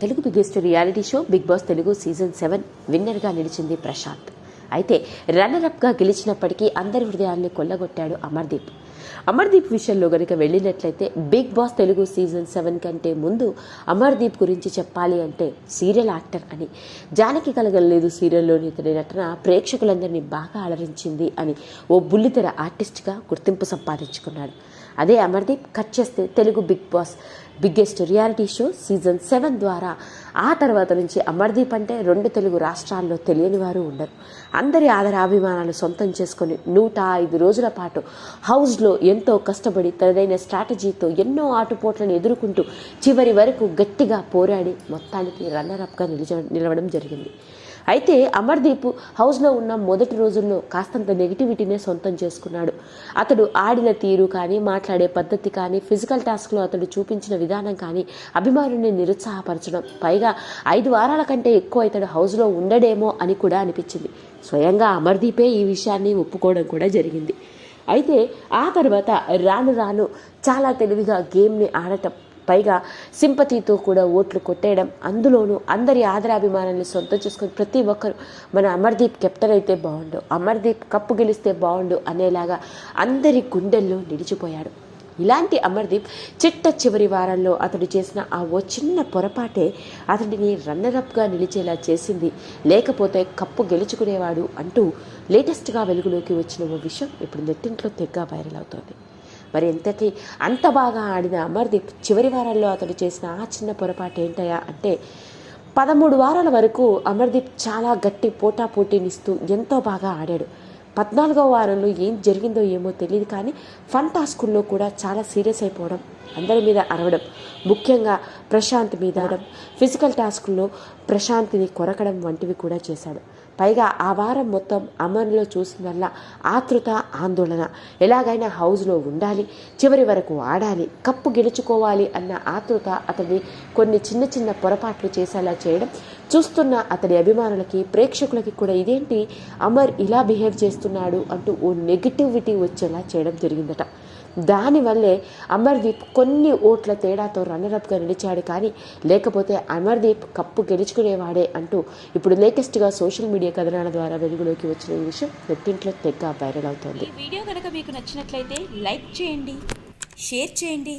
Telugu biggest reality show Bigg Boss Telugu season seven విన్నర్గా నిలిచింది ప్రశాంత్. అయితే రన్నరప్గా గెలిచినప్పటికీ అందరి హృదయాల్ని కొల్లగొట్టాడు అమర్దీప్. అమర్దీప్ విషయంలో గనుక వెళ్ళినట్లయితే Bigg Boss Telugu season seven కంటే ముందు అమర్దీప్ గురించి చెప్పాలి అంటే సీరియల్ యాక్టర్ అని జానకి కలగలేదు సీరియల్లోని ఇతని నటన ప్రేక్షకులందరినీ బాగా అలరించింది అని ఓ బుల్లితెర ఆర్టిస్ట్గా గుర్తింపు సంపాదించుకున్నాడు. అదే అమర్దీప్ కట్ చేస్తే Telugu big boss biggest reality show season seven ద్వారా. ఆ తర్వాత నుంచి అమర్దీప్ అంటే రెండు తెలుగు రాష్ట్రాల్లో తెలియని వారు ఉండరు. అందరి ఆదరాభిమానాలు సొంతం చేసుకొని నూట ఐదు రోజుల పాటు హౌస్లో ఎంతో కష్టపడి తనదైన స్ట్రాటజీతో ఎన్నో ఆటుపోట్లను ఎదుర్కొంటూ చివరి వరకు గట్టిగా పోరాడి మొత్తానికి రన్నరప్గా నిలిచ నిలవడం జరిగింది. అయితే అమర్దీప్ హౌస్లో ఉన్న మొదటి రోజుల్లో కాస్తంత నెగిటివిటీనే సొంతం చేసుకున్నాడు. అతడు ఆడిన తీరు కానీ మాట్లాడే పద్ధతి కానీ ఫిజికల్ టాస్క్లో అతడు చూపించిన విధానం కానీ అభిమానుల్ని నిరుత్సాహపరచడం. పైగా ఐదు వారాల కంటే ఎక్కువ ఇతడు హౌస్లో ఉండడేమో అని కూడా అనిపించింది. స్వయంగా అమర్దీపే ఈ విషయాన్ని ఒప్పుకోవడం కూడా జరిగింది. అయితే ఆ తర్వాత రాను రాను చాలా తెలివిగా గేమ్ని ఆడటం పైగా సింపతితో కూడా ఓట్లు కొట్టేయడం అందులోనూ అందరి ఆదరాభిమానాన్ని సొంతం చేసుకుని ప్రతి ఒక్కరు మన అమర్దీప్ కెప్టెన్ అయితే బాగుండు అమర్దీప్ కప్పు గెలిస్తే బాగుండు అనేలాగా అందరి గుండెల్లో నిలిచిపోయాడు. ఇలాంటి అమర్దీప్ చిట్ట చివరి వారంలో అతడు చేసిన ఆ ఓ చిన్న పొరపాటే అతడిని రన్నరప్గా నిలిచేలా చేసింది. లేకపోతే కప్పు గెలుచుకునేవాడు అంటూ లేటెస్ట్గా వెలుగులోకి వచ్చిన ఓ విషయం ఇప్పుడు నెట్టింట్లో తెగ్గా వైరల్ అవుతోంది. మరి ఎంతకీ అంత బాగా ఆడిన అమర్దీప్ చివరి వారాల్లో అతడు చేసిన ఆ చిన్న పొరపాటు ఏంటయా అంటే పదమూడు వారాల వరకు అమర్దీప్ చాలా గట్టి పోటా పోటీనిస్తూ ఎంతో బాగా ఆడాడు. పద్నాలుగో వారంలో ఏం జరిగిందో ఏమో తెలియదు కానీ ఫన్ టాస్కుల్లో కూడా చాలా సీరియస్ అయిపోవడం అందరి మీద అరవడం. ముఖ్యంగా ప్రశాంత్ మీద అరవడం. ఫిజికల్ టాస్కుల్లో ప్రశాంత్ని కొరకడం వంటివి కూడా చేశాడు. పైగా ఆ వారం మొత్తం అమర్లో చూసినల్లా ఆతృత ఆందోళన. ఎలాగైనా హౌస్లో ఉండాలి చివరి వరకు ఆడాలి కప్పు గెలుచుకోవాలి అన్న ఆతృత అతన్ని కొన్ని చిన్న చిన్న పొరపాట్లు చేసేలా చేయడం చూస్తున్న అతడి అభిమానులకి ప్రేక్షకులకి కూడా ఇదేంటి? అమర్ ఇలా బిహేవ్ చేస్తున్నాడు అంటూ ఓ నెగిటివిటీ వచ్చేలా చేయడం జరిగిందట. దానివల్లే అమర్దీప్ కొన్ని ఓట్ల తేడాతో రన్నరప్గా నిలిచాడు కానీ లేకపోతే అమర్దీప్ కప్పు గెలుచుకునేవాడే అంటూ ఇప్పుడు లేటెస్ట్గా సోషల్ మీడియా కథనాల ద్వారా వెలుగులోకి వచ్చిన ఈ విషయం నెట్టింట్లో తెగ్గ వైరల్ అవుతోంది. ఈ వీడియో కనుక మీకు నచ్చినట్లయితే లైక్ చేయండి షేర్ చేయండి.